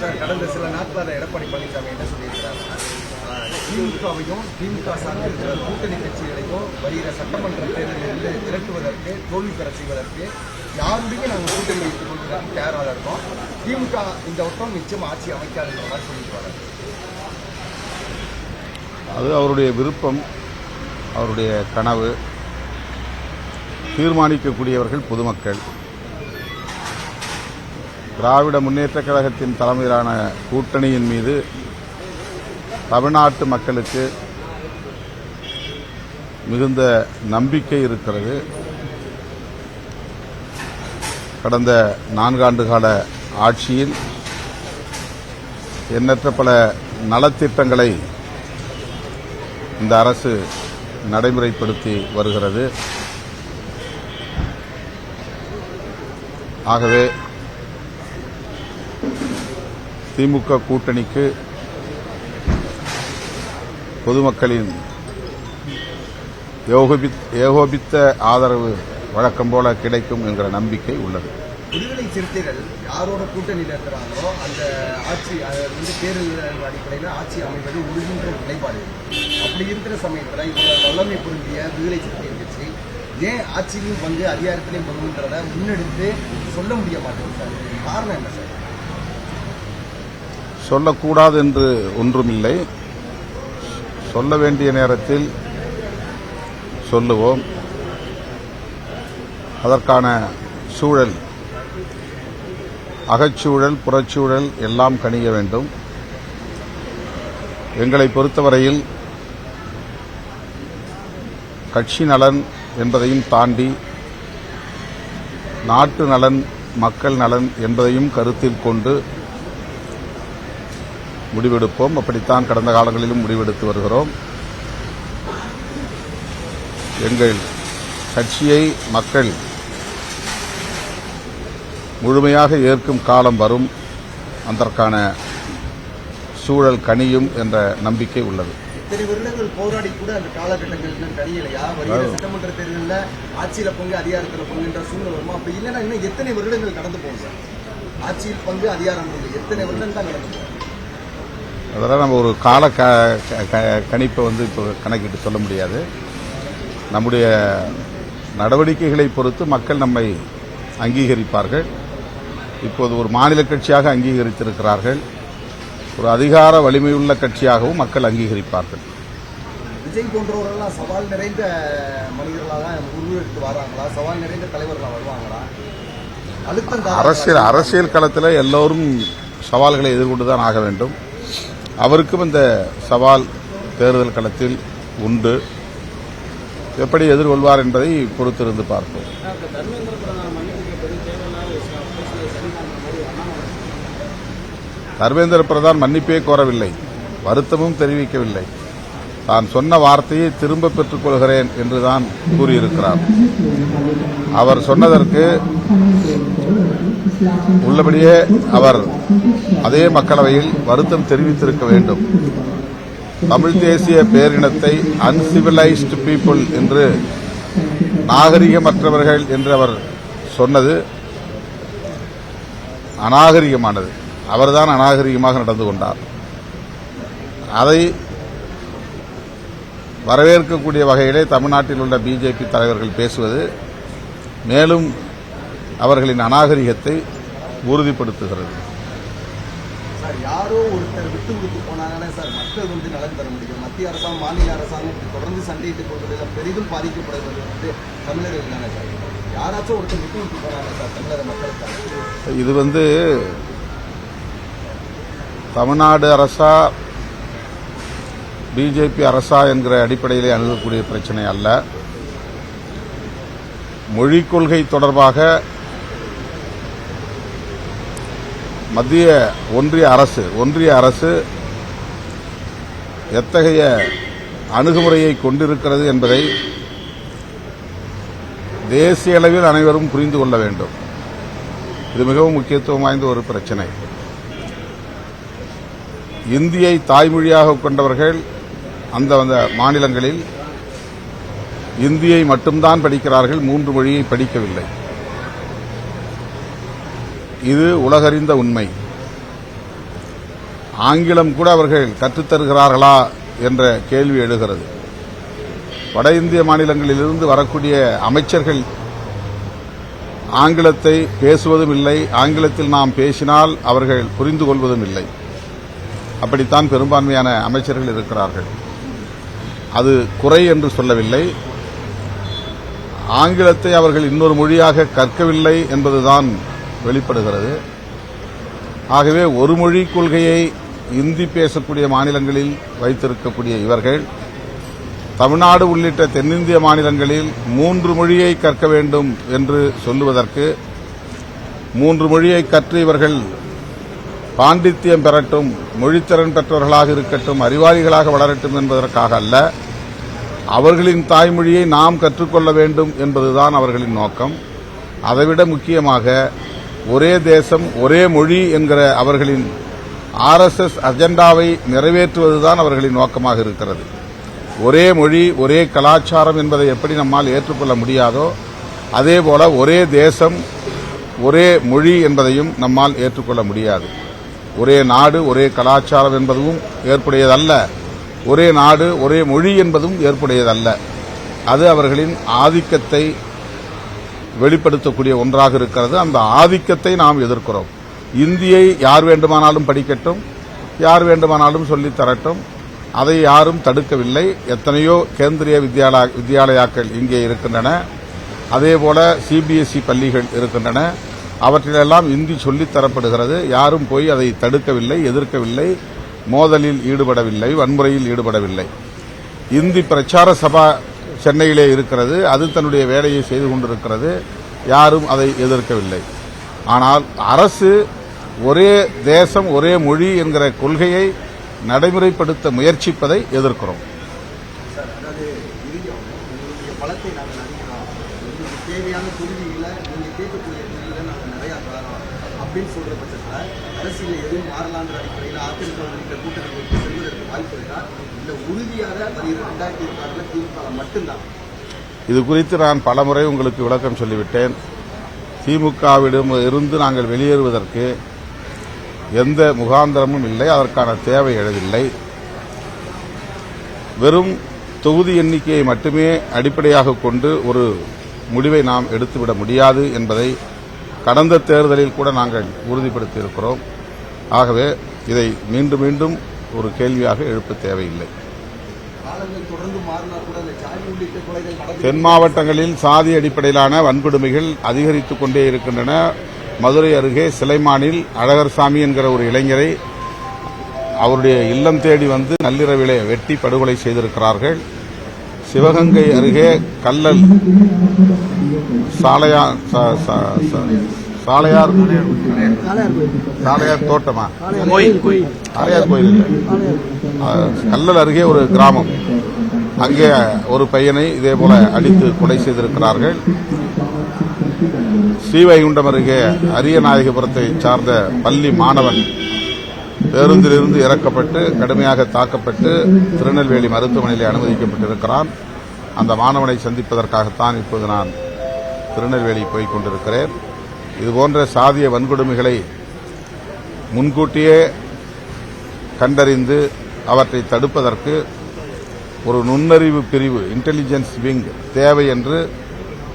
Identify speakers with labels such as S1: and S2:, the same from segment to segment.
S1: Sir கடந்த சில நாட்களாக எடப்பாடி பழனிசாமி என்ன சொல்லியிருக்கிறாருன்னா திமுகவையும் திமுக சார்ந்த இருக்கிற கூட்டணி கட்சிகளையும் வருகிற சட்டமன்ற தேர்தலில் திரட்டுவதற்கு தோல்வி பெற செய்வதற்கு யாருடையும் நாங்கள் கூட்டணி வைத்துக் கொள்வதற்கு தயாராக இருக்கோம். திமுக இந்த வட்டம் நிச்சயம் ஆட்சி அமைக்காதுன்ற மாதிரி சொல்லிட்டு
S2: அது அவருடைய விருப்பம் அவருடைய கனவு. தீர்மானிக்கக்கூடியவர்கள் பொதுமக்கள். திராவிட முன்னேற்றக் கழகத்தின் தலைமையிலான கூட்டணியின் மீது தமிழ்நாட்டு மக்களுக்கு மிகுந்த நம்பிக்கை இருக்கிறது. கடந்த நான்காண்டு கால ஆட்சியில் எண்ணற்ற பல நலத்திட்டங்களை இந்த அரசு நடைமுறைப்படுத்தி வருகிறது. ஆகவே திமுக கூட்டணிக்கு பொதுமக்களின் ஏகோபித்த ஆதரவு வழக்கம் போல கிடைக்கும் என்கிற நம்பிக்கை உள்ளது.
S1: விடுதலை சிறுத்தைகள் யாரோட கூட்டணியில் இருக்கிறாங்களோ அந்த ஆட்சி வந்து தேர்தல் அடிப்படையில் ஆட்சி அமைவது உறுதின்ற நிலைப்பாடு. அப்படி இருக்கிற சமயத்தில் இவ்வளவு வல்லமை பொருந்திய விடுதலை சிறுத்தை கட்சி ஏன் ஆட்சியிலையும் வந்து அதிகாரத்திலையும் வருகின்றத முன்னெடுத்து சொல்ல முடிய மாட்டேங்குது சார்? காரணம் என்ன சார்?
S2: சொல்லக்கூடாது என்று ஒன்றுமில்லை. சொல்ல வேண்டிய நேரத்தில் சொல்லுவோம். அதற்கான சூழல் அகச்சூழல் புறச்சூழல் எல்லாம் கணிய வேண்டும். எங்களை பொறுத்தவரையில் கட்சி நலன் என்பதையும் தாண்டி நாட்டு நலன் மக்கள் நலன் என்பதையும் கருத்தில் கொண்டு முடிவெடுப்போம். அப்படித்தான் கடந்த காலங்களிலும் முடிவெடுத்து வருகிறோம். எங்கள் கட்சியை மக்கள் முழுமையாக ஏற்கும் காலம் வரும். அதற்கான சூழல் கனியும் என்ற நம்பிக்கை உள்ளது.
S1: இத்தனை வருடங்கள் போராடி கூட அந்த காலகட்டங்கள் வருகிற சட்டமன்ற தேர்தலில் ஆட்சியில பங்கு அதிகாரத்தில் பங்குன்ற சூழ்நிலை வருமா? அப்படி இல்லைன்னா இன்னும் எத்தனை வருடங்கள் கடந்து போகும் சார்? ஆட்சியில் பங்கு அதிகாரம் எத்தனை வருடம் தான் கடந்து போகும்?
S2: அதெல்லாம் நம்ம ஒரு கால க- கணிப்பை வந்து இப்போ கணக்கிட்டு சொல்ல முடியாது. நம்முடைய நடவடிக்கைகளை பொறுத்து மக்கள் நம்மை அங்கீகரிப்பார்கள். இப்போது ஒரு மாநில கட்சியாக அங்கீகரித்திருக்கிறார்கள். ஒரு அதிகார வலிமையுள்ள கட்சியாகவும் மக்கள் அங்கீகரிப்பார்கள்.
S1: விஜய் போன்றவர்கள்லாம் சவால் நிறைந்த மனிதர்களாக உருவெடுத்து வராங்களா? சவால் நிறைந்த தலைவர்களாக வருவாங்களா? அழுத்தம்?
S2: அரசியல் அரசியல் களத்தில் எல்லோரும் சவால்களை எதிர்கொண்டு தான் ஆக வேண்டும். அவருக்கும் இந்த சவால் தேர்தல் களத்தில் உண்டு. எப்படி எதிர்கொள்வார் என்பதை பொறுத்திருந்து பார்ப்போம். தர்மேந்திர பிரதான் மன்னிப்பே கோரவில்லை. வருத்தமும் தெரிவிக்கவில்லை. தான் சொன்ன வார்த்தையை திரும்ப பெற்றுக் கொள்கிறேன் என்றுதான் கூறியிருக்கிறார். அவர் சொன்னதற்கு உள்ளபடியே அவர் அதே மக்களவையில் வருத்தம் தெரிவித்திருக்க வேண்டும். தமிழ் தேசிய பேரினத்தை அன்சிவிலைஸ்டு பீப்புள் என்று நாகரிகமற்றவர்கள் என்று அவர் சொன்னது அநாகரிகமானது. அவர்தான் அநாகரிகமாக நடந்து கொண்டார். அதை வரவேற்கக்கூடிய வகையிலே தமிழ்நாட்டில் உள்ள பிஜேபி தலைவர்கள் பேசுவது மேலும் அவர்களின் அநாகரிகத்தை உறுதிப்படுத்துகிறது.
S1: சார் யாரோ ஒருத்தர் விட்டு கொடுத்து போனாங்கன்னா சார் மக்கள் வந்து நலன் பெற முடியும். மத்திய அரசாங்கம் மாநில அரசாங்கம் தொடர்ந்து சண்டையிட்டுக் கொள்வதில் பெரிதும் பாதிக்கப்படுவது வந்து தமிழர்கள் தானே சார். யாராச்சும் ஒருத்தர் விட்டு கொடுத்து போனாங்க சார் தமிழக மக்களுக்காக
S2: இது வந்து தமிழ்நாடு அரசா பிஜேபி அரசா என்கிற அடிப்படையிலே அணுகக்கூடிய பிரச்சனை அல்ல. மொழிக் கொள்கை தொடர்பாக மத்திய ஒன்றிய அரசு ஒன்றிய அரசு எத்தகைய அணுகுமுறையை கொண்டிருக்கிறது என்பதை தேசிய அளவில் அனைவரும் புரிந்து கொள்ள வேண்டும். இது மிகவும் முக்கியத்துவம் வாய்ந்த ஒரு பிரச்சனை. இந்தியை தாய்மொழியாக கொண்டவர்கள் அந்த அந்த மாநிலங்களில் இந்தியை மட்டும்தான் படிக்கிறார்கள் மூன்று மொழியை படிக்கவில்லை. இது உலகறிந்த உண்மை. ஆங்கிலம் கூட அவர்கள் கற்றுத்தருகிறார்களா என்ற கேள்வி எழுகிறது. வட இந்திய மாநிலங்களிலிருந்து வரக்கூடிய அமைச்சர்கள் ஆங்கிலத்தை பேசுவதும் இல்லை ஆங்கிலத்தில் நாம் பேசினால் அவர்கள் புரிந்து கொள்வதும் இல்லை. அப்படித்தான் பெரும்பான்மையான அமைச்சர்கள் இருக்கிறார்கள். அது குறை என்று சொல்லவில்லை. ஆங்கிலத்தை அவர்கள் இன்னொரு மொழியாக கற்கவில்லை என்பதுதான் வெளிப்படுகிறது. ஆகவே ஒரு மொழி கொள்கையை இந்தி பேசக்கூடிய மாநிலங்களில் வைத்திருக்கக்கூடிய இவர்கள் தமிழ்நாடு உள்ளிட்ட தென்னிந்திய மாநிலங்களில் மூன்று மொழியை கற்க வேண்டும் என்று சொல்லுவதற்கு மூன்று மொழியை கற்று இவர்கள் பாண்டித்தியம் பெறட்டும் மொழித்திறன் பெற்றவர்களாக இருக்கட்டும் அறிவாளிகளாக வளரட்டும் என்பதற்காக அல்ல அவர்களின் தாய்மொழியை நாம் கற்றுக்கொள்ள வேண்டும் என்பதுதான் அவர்களின் நோக்கம். அதைவிட முக்கியமாக ஒரே தேசம் ஒரே மொழி என்கிற அவர்களின் ஆர்எஸ்எஸ் அஜெண்டாவை நிறைவேற்றுவதுதான் அவர்களின் நோக்கமாக இருக்கிறது. ஒரே மொழி ஒரே கலாச்சாரம் என்பதை எப்படி நம்மால் ஏற்றுக்கொள்ள முடியாதோ அதேபோல ஒரே தேசம் ஒரே மொழி என்பதையும் நம்மால் ஏற்றுக்கொள்ள முடியாது. ஒரே நாடு ஒரே கலாச்சாரம் என்பதும் ஏற்புடையதல்ல. ஒரே நாடு ஒரே மொழி என்பதும் ஏற்புடையதல்ல. அது அவர்களின் ஆதிக்கத்தை வெளிப்படுத்தக்கூடிய ஒன்றாக இருக்கிறது. அந்த ஆதிக்கத்தை நாம் எதிர்க்கிறோம். இந்தியை யார் வேண்டுமானாலும் படிக்கட்டும் யார் வேண்டுமானாலும் சொல்லி தரட்டும். அதை யாரும் தடுக்கவில்லை. எத்தனையோ கேந்திரிய வித்யாலயா வித்யாலயாக்கள் இங்கே இருக்கின்றன. அதேபோல சிபிஎஸ்இ பள்ளிகள் இருக்கின்றன. அவற்றிலெல்லாம் இந்தி சொல்லித் தரப்படுகிறது. யாரும் போய் அதை தடுக்கவில்லை எதிர்க்கவில்லை. மோதலில் ஈடுபடவில்லை வன்முறையில் ஈடுபடவில்லை. இந்தி பிரச்சார சபா சென்னையிலே இருக்கிறது அது தன்னுடைய வேலையை செய்து கொண்டிருக்கிறது யாரும் அதை எதிர்க்கவில்லை. ஆனால் அரசு ஒரே தேசம் ஒரே மொழி என்கிற கொள்கையை நடைமுறைப்படுத்த முயற்சிப்பதை எதிர்க்கிறோம்.
S1: தேவையான நீங்கள் கேட்கக்கூடிய நாங்கள் நிறையா தரோம் அப்படின்னு சொல்ற பட்சத்தில் அரசியல் எதுவும் மாறலான்ற அடிப்படையில் அதிமுக உள்ளிட்ட கூட்டணிகளுக்கு செல்வதற்கு வாய்ப்பு இருக்கா இல்லை உறுதியாக வருகிற ரெண்டாயிரத்தி இருபத்தி ஆறில் திமுக மட்டும்தான்.
S2: இது குறித்து நான் பலமுறை உங்களுக்கு விளக்கம் சொல்லிவிட்டேன். திமுகவிடம் இருந்து நாங்கள் வெளியேறுவதற்கு எந்த முகாந்திரமும் இல்லை அதற்கான தேவை எழவில்லை வெறும் தொகுதி எண்ணிக்கையை மட்டுமே அடிப்படையாக கொண்டு ஒரு முடிவை நாம் எடுத்துவிட முடியாது என்பதை கடந்த தேர்தலில் கூட நாங்கள் உறுதிப்படுத்தியிருக்கிறோம். ஆகவே இதை மீண்டும் மீண்டும் ஒரு கேள்வியாக எழுப்ப தேவையில்லை. தென் மாவட்டங்களில் சாதி அடிப்படையிலான வன்கொடுமைகள் அதிகரித்துக் கொண்டே இருக்கின்றன. மதுரை அருகே சிலைமானில் அழகர்சாமி என்கிற ஒரு இளைஞரை அவருடைய இல்லம் தேடி வந்து நள்ளிரவிலே வெட்டி படுகொலை செய்திருக்கிறார்கள். சிவகங்கை அருகே கல்லல் சாலையா சா- சா- சா- சாலையார் சாலையார் தோட்டமா? சாலையார் கோயில். கல்லல் அருகே ஒரு கிராமம். அங்கே ஒரு பையனை இதே போல அடித்து கொலை செய்திருக்கிறார்கள். ஸ்ரீவைகுண்டம் அருகே அரியநாயகபுரத்தை சார்ந்த பள்ளி மாணவன் பேருந்திலிருந்து இறக்கப்பட்டு கடுமையாக தாக்கப்பட்டு திருநெல்வேலி மருத்துவமனையில் அனுமதிக்கப்பட்டிருக்கிறான். அந்த மாணவனை சந்திப்பதற்காகத்தான் இப்போது நான் திருநெல்வேலி போய்க் கொண்டிருக்கிறேன். இதுபோன்ற சாதிய வன்கொடுமைகளை முன்கூட்டியே கண்டறிந்து அவற்றை தடுப்பதற்கு ஒரு நுண்ணறிவு பிரிவு இன்டெலிஜென்ஸ் விங் தேவை என்று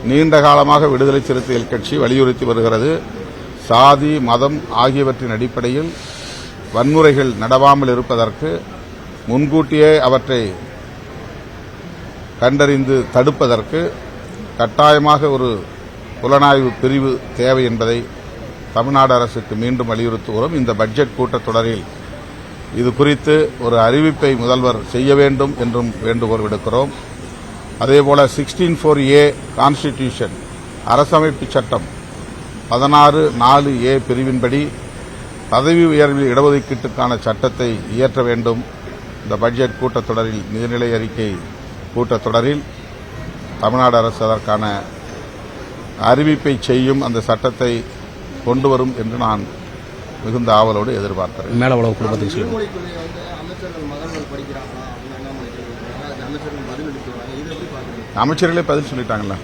S2: நீண்ட காலமாக விடுதலை சிறுத்தைகள் கட்சி வலியுறுத்தி வருகிறது. சாதி மதம் ஆகியவற்றின் அடிப்படையில் வன்முறைகள் நடவாமல் இருப்பதற்கு முன்கூட்டியே அவற்றை கண்டறிந்து தடுப்பதற்கு கட்டாயமாக ஒரு புலனாய்வு பிரிவு தேவை என்பதை தமிழ்நாடு அரசுக்கு மீண்டும் வலியுறுத்துகிறோம். இந்த பட்ஜெட் கூட்டத்தொடரில் இது குறித்து ஒரு அறிவிப்பை முதல்வர் செய்ய வேண்டும் என்றும் வேண்டுகோள் விடுக்கிறோம். அதேபோல சிக்ஸ்டீன் ஃபோர் ஏ கான்ஸ்டிடியூஷன் அரசமைப்பு சட்டம் பதினாறு நாலு ஏ பிரிவின்படி பதவி உயர்வில் இடஒதுக்கீட்டுக்கான சட்டத்தை இயற்ற வேண்டும். இந்த பட்ஜெட் கூட்டத்தொடரில் நிதிநிலை அறிக்கை கூட்டத்தொடரில் தமிழ்நாடு அரசு அதற்கான அறிவிப்பை செய்யும் அந்த சட்டத்தை கொண்டு வரும் என்று நான் மிகுந்த ஆவலோடு எதிர்பார்க்கிறேன்.
S3: மேல உலக குடும்பத்துக்கு
S2: அமைச்சர்கள் பதில் சொல்லிட்டாங்கல்ல.